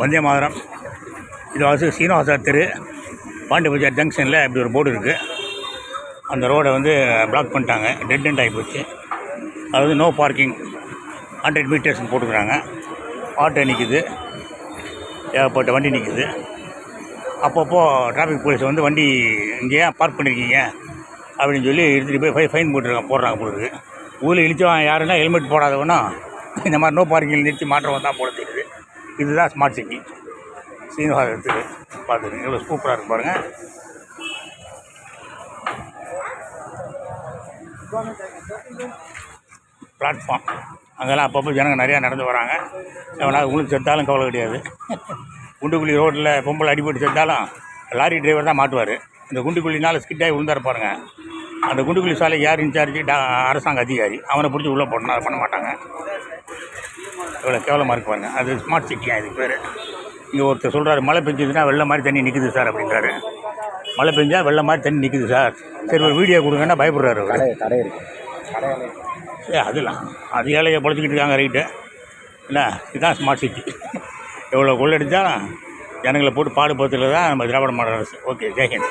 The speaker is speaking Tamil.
வந்தே மாதரம். இது வந்து சீனிவாசா தெரு. பாண்டி பஜார் ஜங்ஷனில் இப்படி ஒரு போர்டு இருக்குது அந்த ரோடை வந்து பிளாக் பண்ணிட்டாங்க. டெட் அண்ட் ஆகி போச்சு அதாவது நோ பார்க்கிங் ஹண்ட்ரட் மீட்டர்ஸ்னு போட்டுக்கிறாங்க. ஆட்டோ நிற்குது ஏகப்பட்ட வண்டி நிற்குது அப்பப்போ டிராஃபிக் போலீஸ் வந்து வண்டி இங்கே ஏன் பார்க் பண்ணியிருக்கீங்க அப்படின்னு சொல்லி எடுத்துகிட்டு போய் ஃபை ஃபைன் போட்டுருக்காங்க போடுறாங்க போடுறது ஊரில் இழிச்சவன் யாருன்னா ஹெல்மெட் போடாதவனா இந்த மாதிரி நோ பார்க்கிங் நிறுத்தி மாற்றம் தான் போட தெரியுது. இதுதான் ஸ்மார்ட் சிட்டி சீனிவாசத்துக்கு பார்த்துருங்க எவ்வளோ சூப்பராக இருக்கு பாருங்கள் பிளாட்ஃபார்ம் அங்கெல்லாம் அப்பப்போ ஜனங்கள் நிறையா நடந்து வராங்க. எவனாவது உங்களுக்கு செத்தாலும் கவலை கிடையாது. குண்டுக்குழி ரோட்டில் பொம்பளை அடிபட்டு செத்தாலும் லாரி டிரைவர் தான் மாட்டுவார். இந்த குண்டுக்குழினால ஸ்கிட்டாகி விழுந்தாரு பாருங்கள் அந்த குண்டுக்குழி சாலைக்கு யார் இன்சார்ஜ் டா அரசாங்க அதிகாரி. அவனை பிடிச்சி உள்ளே போடணும். அதை பண்ண மாட்டாங்க. எவ்வளோ கேவலமாக இருக்கு பாருங்க. அது ஸ்மார்ட் சிட்டியா இதுக்கு பேர். இங்கே ஒருத்தர் சொல்கிறாரு மழை பெஞ்சதுன்னா வெள்ளம் மாதிரி தண்ணி நிற்குது சார் அப்படின்றாரு. மழை பெஞ்சா வெள்ளம் மாதிரி தண்ணி நிற்குது சார். சரி ஒரு வீடியோ கொடுங்கன்னா பயப்படுறாரு அவர். ஏ அதெல்லாம். அது ஏழையை பொழைச்சிக்கிட்டு இருக்காங்க ரைட்டு என்ன? இதுதான் ஸ்மார்ட் சிட்டி எவ்வளோ கொள்ளடிச்சாலும் ஜனங்களை போட்டு பாடுபடுத்துறது தான் நம்ம திராவிட மாடல் அரசு. ஓகே ஜெய்ஹிந்த்